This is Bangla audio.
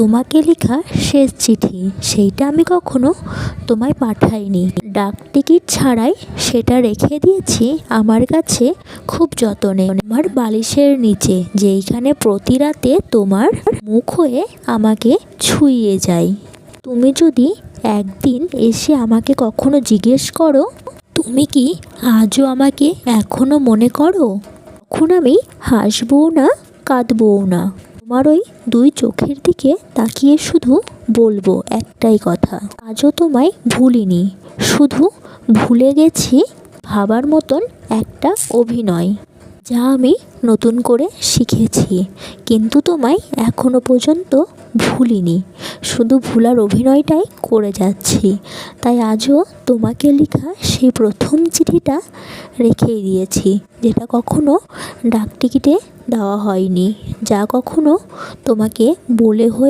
তোমাকে লেখা শেষ চিঠি, সেইটা আমি কখনো তোমায় পাঠাইনি। ডাক টিকিট ছাড়াই সেটা রেখে দিয়েছি আমার কাছে খুব যত্নে। আমার বালিশের নিচে, যেইখানে প্রতি রাতে তোমার মুখ হয়ে আমাকে ছুঁয়ে যায়। তুমি যদি একদিন এসে আমাকে কখনো জিজ্ঞেস করো, তুমি কি আজও আমাকে এখনও মনে করো? তখন আমি হাসবও না, কাঁদবও না। তোমার ওই দুই চোখের দিকে তাকিয়ে শুধু বলব একটাই কথা। আজও তোমায় ভুলিনি, শুধু ভুলে গেছি ভাবার মতন একটা অভিনয়। যা আমি নতুন করে শিখেছি, কিন্তু তোমায় এখনও পর্যন্ত ভুলিনি। শুধু ভুলার অভিনয়টাই করে যাচ্ছি। তাই আজও তোমাকে লেখা সেই প্রথম চিঠিটা রেখেই দিয়েছি, যেটা কখনো ডাকটিকিটে দেওয়া হয়নি, যা কখনো তোমাকে বলে হয়ে